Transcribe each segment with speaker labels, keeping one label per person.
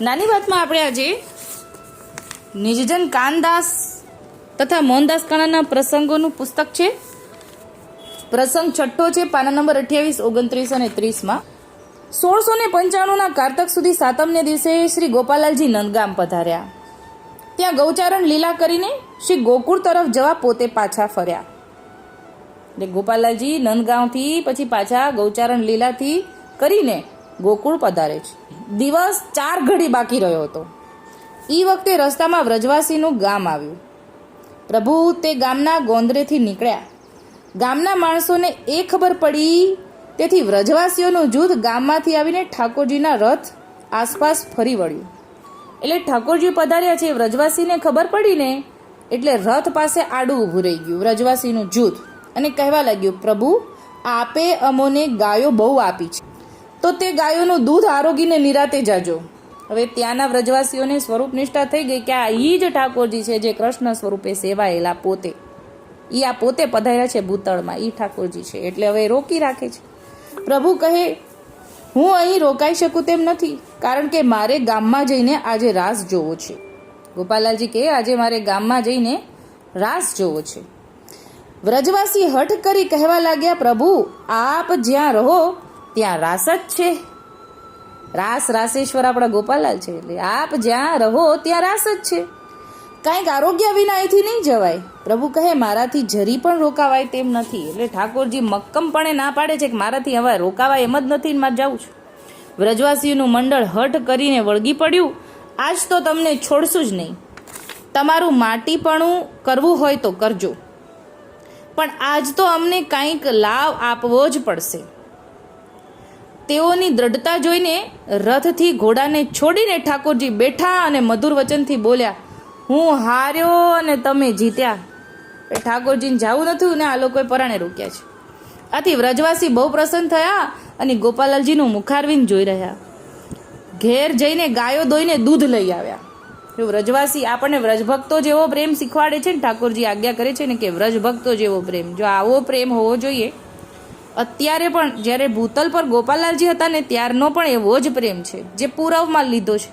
Speaker 1: નાની વાતમાં આપણે આજે નિજજન કાનદાસ તથા મોહનદાસ કાણાના પ્રસંગોનું પુસ્તક છે. પ્રસંગ છઠ્ઠો છે, પાના નંબર અઠ્યાવીસ, ઓગણત્રીસ અને ત્રીસમાં. સોળસો ને પંચાણુંના કારતક સુધી સાતમને દિવસે શ્રી ગોપાલાલજી નંદગામ પધાર્યા. ત્યાં ગૌચારણ લીલા કરીને શ્રી ગોકુળ તરફ જવા પોતે પાછા ફર્યા. એટલે ગોપાલાલજી નંદગાંવથી પછી પાછા ગૌચારણ લીલાથી કરીને ગોકુળ પધારે છે. દિવસ ચાર ઘડી બાકી રહ્યો હતો. એ વખતે રસ્તામાં વ્રજવાસીનું ગામ આવ્યું. પ્રભુ તે ગામના ગોંદરેથી નીકળ્યા. ગામના માણસોને એ ખબર પડી, તેથી વ્રજવાસીઓનું જૂથ ગામમાંથી આવીને ઠાકોરજીના રથ આસપાસ ફરી વળ્યું. એટલે ઠાકોરજી પધાર્યા છે વ્રજવાસીને ખબર પડીને, એટલે રથ પાસે આડું ઊભું રહી ગયું વ્રજવાસીનું જૂથ. અને કહેવા લાગ્યું, પ્રભુ, આપે અમોને ગાયો બહુ આપી છે. તો તે ગાયોનું દૂધ આરોગીને નિરાતે જાજો. હવે ત્યાંના વ્રજવાસીઓને સ્વરૂપ નિષ્ઠા થઈ ગઈ કે આ ઈ જ ઠાકોરજી છે જે કૃષ્ણ સ્વરૂપે સેવાયેલા પોતે. એ આ પોતે પધાર્યા છે ભૂતળમાં. ઈ ઠાકોરજી છે. એટલે હવે રોકી રાખે છે. પ્રભુ કહે, હું અહીં રોકાઈ શકું તેમ નથી, કારણ કે મારે ગામમાં જઈને આજે રાસ જોવો છે. ગોપાલાલજી કહે, આજે મારે ગામમાં જઈને રાસ જોવો છે. વ્રજવાસી હઠ કરી કહેવા લાગ્યા, પ્રભુ, આપ જ્યાં રહો ત્યાં રાસ જ છે. રાસ રાસેશ્વર આપણા ગોપાલાલ છે. એટલે આપ જ્યાં રહો ત્યાં રાસ જ છે. કાંઈક આરોગ્ય વિના અહીંથી નહીં જવાય. પ્રભુ કહે, મારાથી જરી પણ રોકાવાય તેમ નથી. એટલે ઠાકોરજી મક્કમપણે ના પાડે છે કે મારાથી હવે રોકાવાય એમ જ નથી મારે જાઉં છું. વ્રજવાસીઓનું મંડળ હઠ કરીને વળગી પડ્યું. આજ તો તમને છોડશું જ નહીં. તમારું માટીપણું કરવું હોય તો કરજો. પણ આજ તો અમને કાંઈક લાભ આપવો જ પડશે. તેઓની દ્રઢતા જોઈને રથથી ઘોડાને છોડીને ઠાકોરજી બેઠા અને મધુર વચનથી બોલ્યા, હું હાર્યો અને તમે જીત્યા. ઠાકોરજીને જવું નથી ને આ લોકોએ પરાણે રોક્યા છે. આથી વ્રજવાસી બહુ પ્રસન્ન થયા અને ગોપાલાલજીનું મુખારવીન જોઈ રહ્યા. ઘેર જઈને ગાયો દોઈને દૂધ લઈ આવ્યા. જો વ્રજવાસી આપણને વ્રજભક્તો જેવો પ્રેમ શીખવાડે છે ને, ઠાકોરજી આજ્ઞા કરે છે ને કે વ્રજભક્તો જેવો પ્રેમ. જો આવો પ્રેમ હોવો જોઈએ અત્યારે પણ જ્યારે ભૂતલ પર ગોપાલાલજી હતા ને, ત્યારનો પણ એવો જ પ્રેમ છે, જે પૂરવમાં લીધો છે,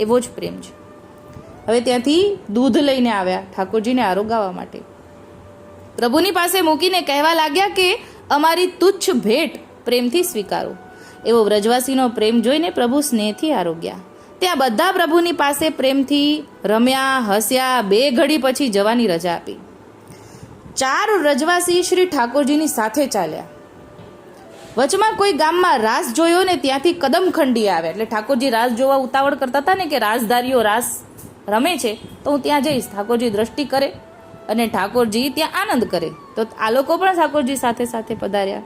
Speaker 1: એવો જ પ્રેમ છે. હવે ત્યાંથી દૂધ લઈને આવ્યા ઠાકોરજીને આરોગાવા માટે. પ્રભુની પાસે મૂકીને કહેવા લાગ્યા કે, અમારી તુચ્છ ભેટ પ્રેમથી સ્વીકારો. એવો વ્રજવાસીનો પ્રેમ જોઈને પ્રભુ સ્નેહથી આરોગ્યા. ત્યાં બધા પ્રભુની પાસે પ્રેમથી રમ્યા, હસ્યા, બે ઘડી પછી જવાની રજા આપી. ચાર રજવાસી શ્રી ઠાકોરજીની સાથે ચાલ્યા. વચમાં કોઈ ગામમાં રાસ જોયો ને ત્યાંથી કદમ ખંડી આવે. એટલે ઠાકોરજી રાસ જોવા ઉતાવળ કરતા હતા ને કે રાસધારીઓ રાસ રમે છે, તો હું ત્યાં જઈશ. ઠાકોરજી દ્રષ્ટિ કરે અને ઠાકોરજી ત્યાં આનંદ કરે. તો આ લોકો પણ ઠાકોરજી સાથે સાથે પધાર્યા.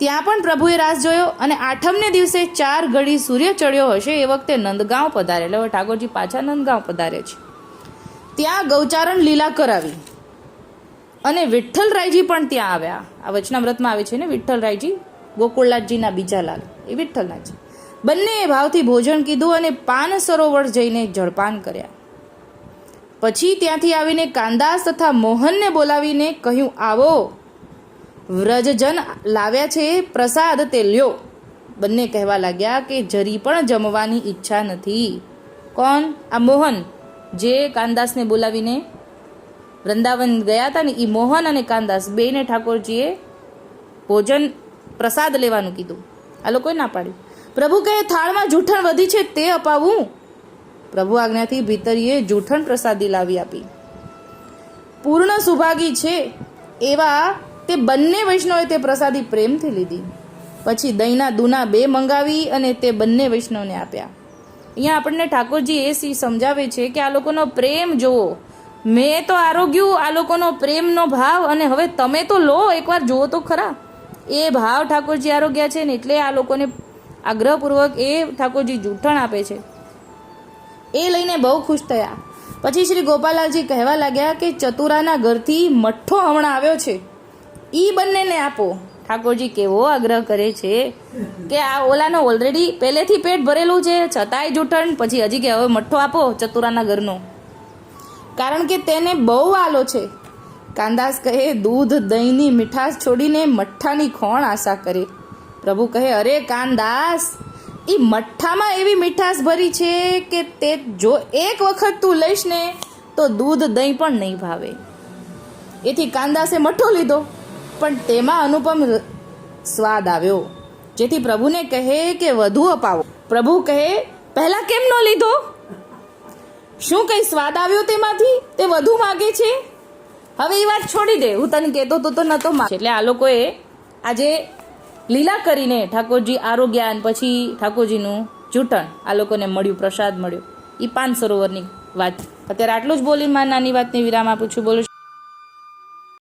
Speaker 1: ત્યાં પણ પ્રભુએ રાસ જોયો અને આઠમને દિવસે ચાર ઘડી સૂર્ય ચડ્યો હશે એ વખતે નંદગાંવ પધારે. એટલે હવે ઠાકોરજી પાછા નંદગાંવ પધારે છે. ત્યાં ગૌચારણ લીલા કરાવી અને વિઠ્ઠલરાયજી પણ ત્યાં આવ્યા. આ વચનામ્રતમાં આવે છે ને વિઠ્ઠલરાયજી? ગોકુળનાથજીના બીજા લાલ. એ વિઠ્ઠલનાથજી. બંને ભાવથી ભોજન કીધું અને પાન સરોવર જઈને જળપાન કર્યા. પછી ત્યાંથી આવીને કાંદાસ તથા મોહનને બોલાવીને કહ્યું, આવો. વ્રજજન લાવ્યા છે, પ્રસાદ તે લ્યો. બંને કહેવા લાગ્યા કે જરી પણ જમવાની ઈચ્છા નથી. કોણ? આ મોહન. જે કાંદાસને બોલાવીને વૃંદાવન ગયા હતા ને એ મોહન અને કાંદાસ બેને ઠાકોરજીએ ભોજન પ્રસાદ લેવાનું કીધું. આ લોકોએ ના પાડ્યું. પ્રભુ કહે, થાળમાં જૂઠણ વધી છે તે અપાવું. પ્રભુ આજ્ઞાથી ભીતરીએ જૂઠણ પ્રસાદી લાવી આપી. પૂર્ણ સુભાગી છે એવા તે બંને વૈષ્ણવે તે પ્રસાદી પ્રેમથી લીધી. પછી દહીંના દૂના બે મંગાવી અને તે બંને વૈષ્ણવને આપ્યા. અહીંયા આપણને ઠાકોરજી એ સી સમજાવે છે કે આ લોકોનો પ્રેમ જુઓ. મેં તો આરોગ્યું, આ લોકોનો પ્રેમનો ભાવ અને હવે તમે તો લો, એકવાર જુઓ તો ખરા. એ ભાવ ઠાકોરજી આરોગ્યા છે ને એટલે આ લોકોને આગ્રહપૂર્વક એ ઠાકોરજી જૂઠણ આપે છે. એ લઈને બહુ ખુશ થયા. પછી શ્રી ગોપાલાલજી કહેવા લાગ્યા કે ચતુરાના ઘરથી મઠ્ઠો હમણાં આવ્યો છે. એ બંનેને આપો. ઠાકોરજી કેવો આગ્રહ કરે છે કે આ ઓલાનો ઓલરેડી પહેલેથી પેટ ભરેલું છે, છતાંય જૂઠણ, પછી હજી કે હવે મઠ્ઠો આપો ચતુરાના ઘરનો. કારણ કે તેને બહુ આલો છે. કાંદાસ કહે, દૂધ, દહીંની મીઠાશ છોડીને મઠ્ઠાની ખોણ આશા કરે. પ્રભુ કહે, અરે કાંદાસ એ મઠ્ઠામાં એવી મીઠાશ ભરી છે કે તે જો એક વખત તું લઈશ ને, તો દૂધ, દહીં પણ નહીં ભાવે. એથી કાંદાસે મઠ્ઠો લીધો, પણ તેમાં અનુપમ સ્વાદ આવ્યો. જેથી પ્રભુને કહે કે, વધુ અપાવો. પ્રભુ કહે, પહેલાં કેમ ન લીધો? શું કંઈ સ્વાદ આવ્યો તેમાંથી? તે વધુ માગે છે? હવે એ વાત છોડી દે. હું તને કહેતો તો તો નતો માં એટલે આ લોકોએ આજે લીલા કરીને ઠાકોરજી આરોગ્યા અને પછી ઠાકોરજીનું ચૂંટણ આ લોકોને મળ્યું, પ્રસાદ મળ્યો. એ પાન સરોવરની વાત. અત્યારે આટલું જ બોલી મારી નાની વાતની વિરામ આપું છું. બોલું